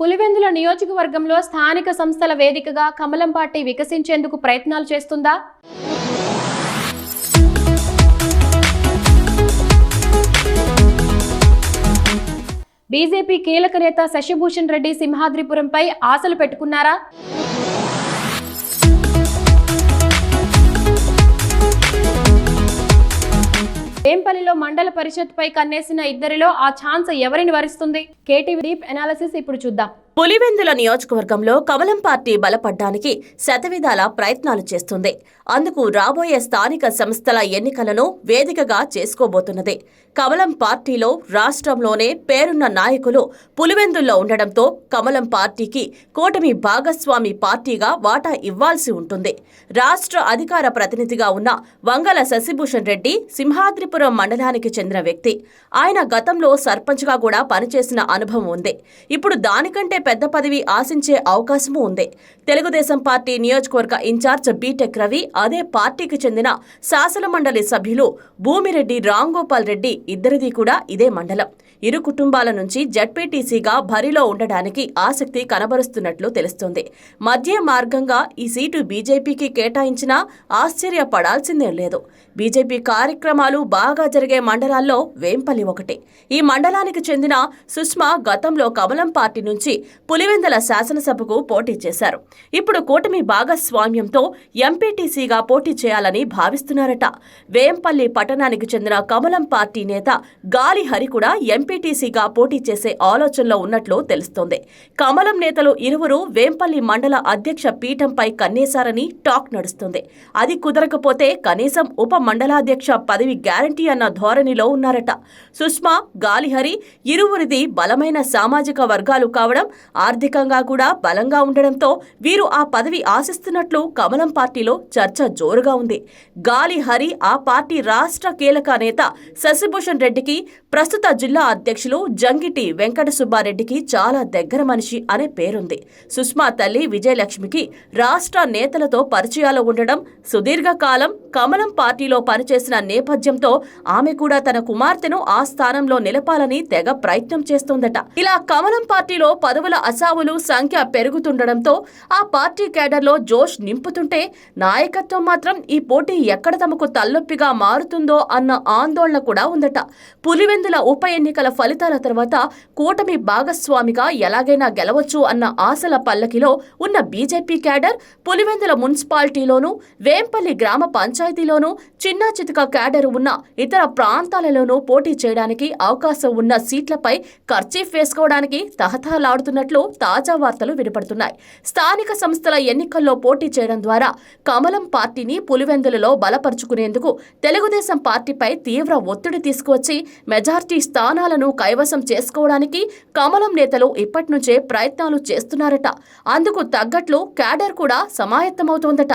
పులివెందుల నియోజకవర్గంలో స్థానిక సంస్థల వేదికగా కమలం పార్టీ వికసించేందుకు ప్రయత్నాలు చేస్తుందా? బీజేపీ కీలక నేత శశిభూషణ్ రెడ్డి సింహాద్రిపురంపై ఆశలు పెట్టుకున్నారా? ఎన్నికల్లో మండల పరిషత్పై కన్నేసిన ఇద్దరిలో ఆ ఛాన్స్ ఎవరిని వరిస్తుంది? కేటీవీ డీప్ అనాలిసిస్ ఇప్పుడు చూద్దాం. పులివెందుల నియోజకవర్గంలో కమలం పార్టీ బలపడ్డానికి శతవిధాల ప్రయత్నాలు చేస్తుంది. అందుకు రాబోయే స్థానిక సంస్థల ఎన్నికలను వేదికగా చేసుకోబోతున్నది. కమలం పార్టీలో రాష్ట్రంలోనే పేరున్న నాయకులు పులివెందుల్లో ఉండడంతో కమలం పార్టీకి కూటమి భాగస్వామి పార్టీగా వాటా ఇవ్వాల్సి ఉంటుంది. రాష్ట్ర అధికార ప్రతినిధిగా ఉన్న వంగల శశిభూషణ్ రెడ్డి సింహాద్రిపురం మండలానికి చెందిన వ్యక్తి. ఆయన గతంలో సర్పంచ్గా కూడా పనిచేసిన అనుభవం ఉంది. ఇప్పుడు దానికంటే పెద్ద పదవి ఆశించే అవకాశము ఉంది. తెలుగుదేశం పార్టీ నియోజకవర్గ ఇన్ఛార్జ్ బీటెక్ రవి అదే పార్టీకి చెందిన శాసనమండలి సభ్యులు భూమిరెడ్డి రాంగోపాల్ రెడ్డి ఇద్దరిది కూడా ఇదే మండలం. ఇరు కుటుంబాల నుంచి జడ్పీటీసీగా బరిలో ఉండడానికి ఆసక్తి కనబరుస్తున్నట్లు తెలుస్తోంది. మధ్య మార్గంగా ఈ సీటు బీజేపీకి కేటాయించినా ఆశ్చర్యపడాల్సిందేం లేదు. బీజేపీ కార్యక్రమాలు బాగా జరిగే మండలాల్లో వేంపల్లి ఒకటి. ఈ మండలానికి చెందిన సుష్మా గతంలో కమలం పార్టీ నుంచి పులివెందల శాసనసభకు పోటీ చేశారు. ఇప్పుడు కూటమి భాగస్వామ్యంతో ఎంపీటీసీగా పోటీ చేయాలని భావిస్తున్నారట. వేంపల్లి పట్టణానికి చెందిన కమలం పార్టీ నేత గాలి హరి కూడా ఎంపీటీసీగా పోటీ చేసే ఆలోచనలో ఉన్నట్లు తెలుస్తోంది. కమలం నేతలు ఇరువురు వేంపల్లి మండల అధ్యక్ష పీఠంపై కన్నేశారని టాక్ నడుస్తుంది. అది కుదరకపోతే కనీసం ఉప మండలాధ్యక్ష పదవి గ్యారంటీ అన్న ధోరణిలో ఉన్నారట. సుష్మా గాలిహరి ఇరువురిది బలమైన సామాజిక వర్గాలు కావడం ఆర్థికంగా కూడా బలంగా ఉండడంతో వీరు ఆ పదవి ఆశిస్తున్నట్లు కమలం పార్టీలో చర్చ జోరుగా ఉంది. గాలి హరి ఆ పార్టీ రాష్ట్ర కీలక నేత శశిభూషణ్ రెడ్డికి ప్రస్తుత జిల్లా అధ్యక్షులు జంగిటి వెంకట సుబ్బారెడ్డికి చాలా దగ్గర మనిషి అనే పేరుంది. సుష్మా తల్లి విజయలక్ష్మికి రాష్ట్ర నేతలతో పరిచయాలు ఉండడం సుదీర్ఘకాలం కమలం పార్టీలో పనిచేసిన నేపథ్యంతో ఆమె కూడా తన కుమార్తెను ఆ స్థానంలో నిలపాలని తెగ ప్రయత్నం చేస్తోందట. ఇలా కమలం పార్టీలో పదవుల అసావులు సంఖ్య పెరుగుతుండడంతో ఆ పార్టీ కేడర్లో జోష్ నింపుతుంటే నాయకత్వం మాత్రం ఈ పోటీ ఎక్కడ తమకు తలనొప్పిగా మారుతుందో అన్న ఆందోళన కూడా ఉందట. పులివెందుల ఉప ఎన్నికల ఫలితాల తర్వాత కూటమి భాగస్వామిగా ఎలాగైనా గెలవచ్చు అన్న ఆశల పల్లకిలో ఉన్న బీజేపీ క్యాడర్ పులివెందుల మున్సిపాలిటీలోనూ వేంపల్లి గ్రామ పంచాయతీలోనూ చిన్నా చితక క్యాడర్ ఉన్న ఇతర ప్రాంతాలలోనూ పోటీ చేయడానికి అవకాశం ఉన్న సీట్లపై ఖర్చీఫ్ వేసుకోవడానికి తహతహలాడుతున్నట్లు తాజా వార్తలు వినపడుతున్నాయి. స్థానిక సంస్థల ఎన్నికల్లో పోటీ చేయడం ద్వారా కమలం పార్టీని పులివెందులలో బలపరుచుకునేందుకు తెలుగుదేశం పార్టీపై తీవ్ర ఒత్తిడి తీసుకువచ్చి మెజార్టీ స్థానాలను కైవసం చేసుకోవడానికి కమలం నేతలు ఇప్పటి నుంచే ప్రయత్నాలు చేస్తున్నారట. అందుకు తగ్గట్లు క్యాడర్ కూడా సమాయత్తమవుతోందట.